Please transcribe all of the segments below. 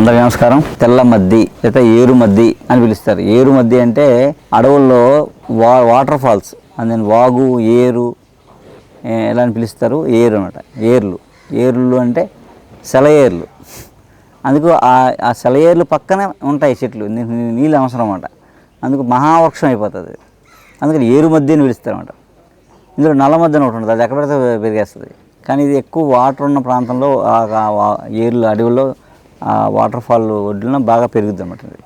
అందరికీ నమస్కారం. తెల్ల మద్ది లేదా ఏరు మద్ది అని పిలుస్తారు. ఏరు మద్ది అంటే అడవుల్లో వా వాటర్ ఫాల్స్ అండ్ వాగు ఏరు ఎలా అని పిలుస్తారు? ఏరు అనమాట ఏర్లు. ఏర్లు అంటే సెలయేర్లు అందుకు ఆ ఆ సెలయేర్లు పక్కనే ఉంటాయి చెట్లు. నీళ్ళు అవసరం అన్నమాట. అందుకు మహావృక్షం అయిపోతుంది. అందుకని ఏరు మధ్య అని పిలుస్తారు అనమాట ఇందులో నల్ల మధ్య ఒకటి ఉంటుంది. అది ఎక్కడ పెడితే పెరిగేస్తుంది. కానీ ఇది ఎక్కువ వాటర్ ఉన్న ప్రాంతంలో ఆ వా- ఏర్లు అడవుల్లో ఆ వాటర్ ఫాల్ ఒడ్డున బాగా పెరుగుద్ది అనమాట ఇది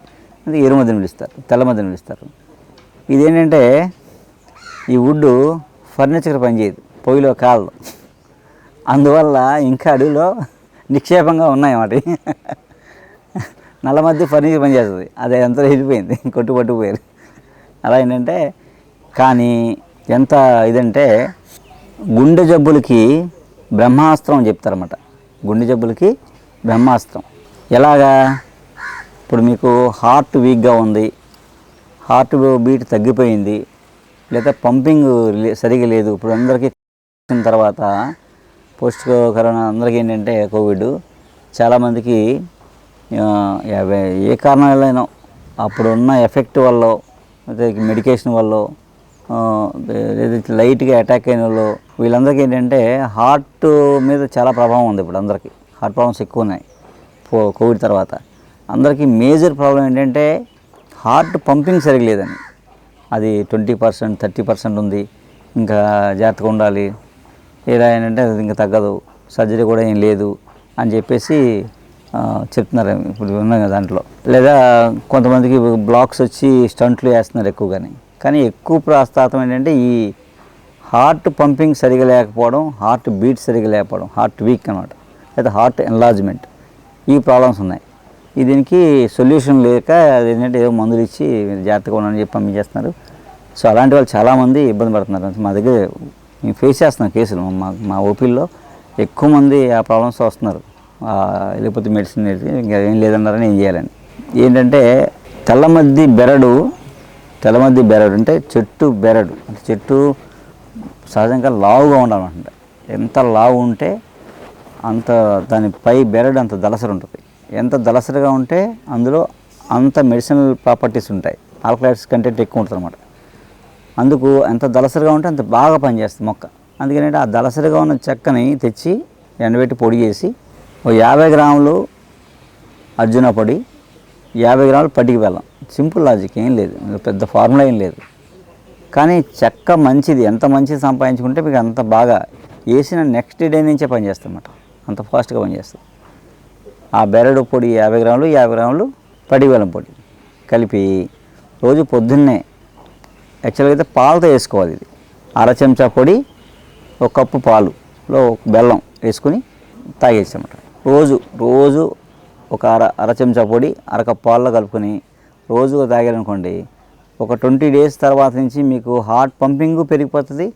అందుకే పిలుస్తారు తెల్ల పిలుస్తారు ఇదేంటంటే ఈ వుడ్ ఫర్నిచర్ పనిచేయదు పొయ్యిలో కాళ్ళు అందువల్ల ఇంకా అడవిలో నిక్షేపంగా ఉన్నాయి అన్నమాట నల్ల మధ్య ఫర్నిచర్ పనిచేస్తుంది అది ఎంత వెళ్ళిపోయింది కొట్టు పట్టుకుపోయారు అలా ఏంటంటే కానీ ఎంత ఇదంటే గుండె జబ్బులకి బ్రహ్మాస్త్రం అని చెప్తారన్నమాట. గుండె జబ్బులకి బ్రహ్మాస్త్రం. ఎలాగా? ఇప్పుడు మీకు హార్ట్ వీక్గా ఉంది. హార్ట్ బీట్ తగ్గిపోయింది. లేదా పంపింగ్ సరిగా లేదు. ఇప్పుడు అందరికీ వచ్చిన తర్వాత పోస్ట్ కరోనా అందరికీ ఏంటంటే కోవిడ్ చాలామందికి ఏ కారణాలైనా అప్పుడు ఉన్న ఎఫెక్ట్ వల్ల మెడికేషన్ వల్ల లేదా లైట్గా అటాక్ అయిన వాళ్ళు వీళ్ళందరికీ ఏంటంటే హార్ట్ మీద చాలా ప్రభావం ఉంది ఇప్పుడు అందరికీ. హార్ట్ ప్రాబ్లమ్స్ ఎక్కువ ఉన్నాయి. కోవిడ్ తర్వాత. అందరికీ మేజర్ ప్రాబ్లం ఏంటంటే హార్ట్ పంపింగ్ సరిగలేదని అది ట్వంటీ పర్సెంట్ థర్టీ పర్సెంట్ ఉంది. ఇంకా జాగ్రత్తగా ఉండాలి. ఏదా ఏంటంటే అది ఇంకా తగ్గదు. సర్జరీ కూడా ఏం లేదు అని చెప్పేసి చెప్తున్నారు. ఇప్పుడు ఉన్నాయి కదా దాంట్లో. లేదా కొంతమందికి బ్లాక్స్ వచ్చి స్టంట్లు వేస్తున్నారు ఎక్కువగానే. కానీ ఎక్కువ ప్రాస్తాతం ఏంటంటే ఈ హార్ట్ పంపింగ్ సరిగా లేకపోవడం హార్ట్ బీట్ సరిగా లేకపోవడం హార్ట్ వీక్ అనమాట లేదా హార్ట్ ఎన్లాజ్మెంట్ ఈ ప్రాబ్లమ్స్ ఉన్నాయి. దీనికి సొల్యూషన్ లేక అది ఏంటంటే ఏదో మందులు ఇచ్చి మీరు జాగ్రత్తగా ఉండని చెప్పి పంపించేస్తున్నారు. సో అలాంటి వాళ్ళు చాలామంది ఇబ్బంది పడుతున్నారు. మా దగ్గర మేము ఫేస్ చేస్తున్నాం కేసులు. మా మా ఓపీల్లో ఎక్కువ మంది ఆ ప్రాబ్లమ్స్ వస్తున్నారు. లేకపోతే మెడిసిన్ ఇంకా ఏం లేదన్నారని ఏం చేయాలని. ఏంటంటే తెల్లమద్ది బెరడు తెల్లమద్ది బెరడు అంటే చెట్టు బెరడు. అంటే చెట్టు సహజంగా లావుగా ఉండాలన్నమాట ఎంత లావు ఉంటే అంత దాని పై బెరడు అంత దలసరి ఉంటుంది. ఎంత దలసరిగా ఉంటే అందులో అంత మెడిసినల్ ప్రాపర్టీస్ ఉంటాయి. ఆల్కలైడ్స్ కంటెంట్ ఎక్కువ ఉంటుంది అనమాట అందుకు ఎంత దలసరిగా ఉంటే అంత బాగా పనిచేస్తుంది మొక్క. అందుకని ఆ దలసరిగా ఉన్న చెక్కని తెచ్చి ఎండబెట్టి పొడి చేసి ఓ యాభై గ్రాములు అర్జున పొడి యాభై గ్రాములు పట్టికి బెల్లం. సింపుల్ లాజిక్ ఏం లేదు. పెద్ద ఫార్ములా ఏం లేదు. కానీ చెక్క మంచిది. ఎంత మంచిది సంపాదించుకుంటే మీకు అంత బాగా. వేసిన నెక్స్ట్ డే నుంచే పనిచేస్తామన్నమాట అంత ఫాస్ట్గా పనిచేస్తుంది. ఆ బెరడు పొడి యాభై గ్రాములు యాభై గ్రాములు పడిబెల్లం పొడి కలిపి రోజు పొద్దున్నే యాక్చువల్గా అయితే పాలతో వేసుకోవాలి ఇది. అర చెంచా పొడి ఒక కప్పు పాలులో బెల్లం వేసుకుని తాగేసామట రోజు రోజు ఒక అర అర చెంచా పొడి అరకప్పు పాల్లో పాలలో కలుపుకొని రోజు తాగారనుకోండి ఒక ట్వంటీ డేస్ తర్వాత నుంచి మీకు హార్ట్ పంపింగ్ పెరిగిపోతుంది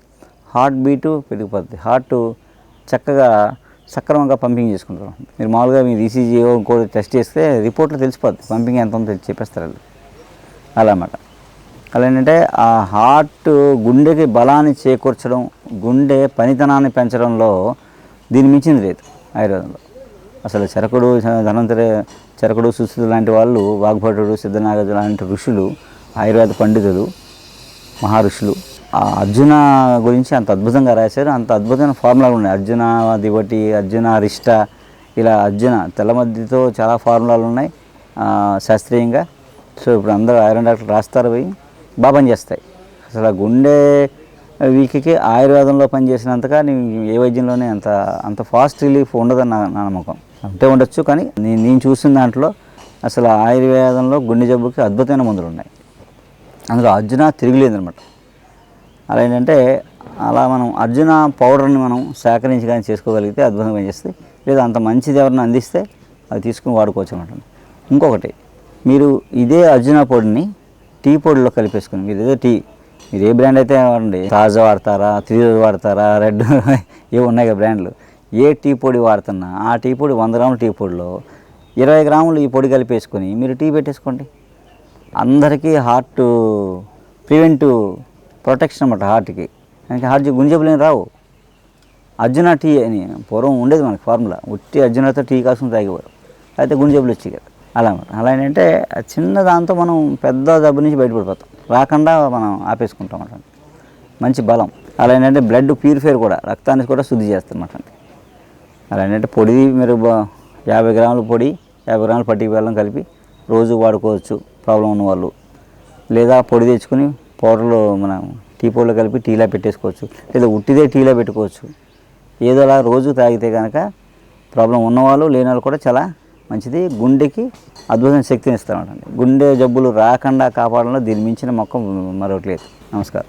హార్ట్ బీటు పెరిగిపోతుంది. హార్ట్ చక్కగా సక్రమంగా పంపింగ్ చేసుకుంటారు. మీరు మామూలుగా మీరు ఈసీజీఓ ఇంకోటి టెస్ట్ చేస్తే రిపోర్ట్లో తెలిసిపోద్ది. పంపింగ్ ఎంత ఉందో చెప్పేస్తారు వాళ్ళు. అలా అన్నమాట. అలా ఏంటంటే ఆ హార్ట్ గుండెకి బలాన్ని చేకూర్చడం గుండె పనితనాన్ని పెంచడంలో దీని మించింది లేదు ఆయుర్వేదంలో. అసలు చరకుడు ధనంతరి చరకుడు సుస్థితులు లాంటి వాళ్ళు వాగ్భటుడు సిద్ధనాగజు లాంటి ఋషులు ఆయుర్వేద పండితులు మహా ఋషులు ఆ అర్జున గురించి అంత అద్భుతంగా రాశారు. అంత అద్భుతమైన ఫార్ములాలు ఉన్నాయి. అర్జున దివటి అర్జున అరిష్ట ఇలా అర్జున తెల్లమద్దితో చాలా ఫార్ములాలు ఉన్నాయి. శాస్త్రీయంగా. సో ఇప్పుడు అందరూ ఐరన్ డాక్టర్ రాస్తారు పోయి బాగా పనిచేస్తాయి అసలు ఆ గుండె వీక్కి ఆయుర్వేదంలో పనిచేసినంతగా నీ ఏ వైద్యంలోనే అంత అంత ఫాస్ట్ రిలీఫ్ ఉండదని నా నా నమ్మకం. అంటే ఉండొచ్చు కానీ నేను నేను చూసిన దాంట్లో అసలు ఆయుర్వేదంలో గుండె జబ్బుకి అద్భుతమైన మందులు ఉన్నాయి. అందులో అర్జున తిరుగులేదు అలా ఏంటంటే అలా మనం అర్జున పౌడర్ని మనం సేకరించి కానీ చేసుకోగలిగితే అద్భుతంగా పనిచేస్తుంది. లేదా అంత మంచిది ఎవరిని అందిస్తే అది తీసుకుని వాడుకోవచ్చు అనమాట ఇంకొకటి మీరు ఇదే అర్జున పొడిని టీ పొడిలో కలిపేసుకుని మీరు ఏదో టీ మీరు ఏ బ్రాండ్ అయితే వాడండి తాజా వాడతారా త్రీ రోజు వాడతారా రెడ్ ఏ ఉన్నాయి కదా బ్రాండ్లు ఏ టీ పొడి వాడుతున్నా ఆ టీ పొడి వంద గ్రాముల టీ పొడిలో ఇరవై గ్రాములు ఈ పొడి కలిపేసుకొని మీరు టీ పెట్టేసుకోండి. అందరికీ హార్ట్ ప్రివెంటివ్ ప్రొటెక్షన్ అనమాట హార్ట్కి. దానికి హార్ట్ గుండె రావు. అర్జున టీ అని పూర్వం ఉండేది మనకి ఫార్ములా. ఉట్టి అర్జునతో టీ కాసుకుని తాగేవారు. అయితే గుంజబులు వచ్చాయి కదా. అలా అనమాట అలా ఏంటంటే చిన్న దాంతో మనం పెద్ద జబ్బు నుంచి బయటపడిపోతాం. రాకుండా మనం ఆపేసుకుంటాం అనమాట మంచి బలం. అలా ఏంటంటే బ్లడ్ ప్యూరిఫైర్ కూడా రక్తాన్ని కూడా శుద్ధి చేస్తారన్నమాట అలా ఏంటంటే పొడి మీరు యాభై గ్రాముల పొడి యాభై గ్రాముల పట్టికి బెల్లం కలిపి రోజు వాడుకోవచ్చు ప్రాబ్లం ఉన్న వాళ్ళు లేదా పొడి తెచ్చుకొని పౌడర్లో మనం టీ పౌడర్లో కలిపి టీలా పెట్టేసుకోవచ్చు. లేదా ఉట్టిదే టీలా పెట్టుకోవచ్చు. ఏదో అలా రోజు తాగితే కనుక ప్రాబ్లం ఉన్నవాళ్ళు లేని వాళ్ళు కూడా చాలా మంచిది. గుండెకి అద్భుతమైన శక్తిని ఇస్తామండి గుండె జబ్బులు రాకుండా కాపాడంలో దీని మించిన మొక్క మరొకటి లేదు. నమస్కారం.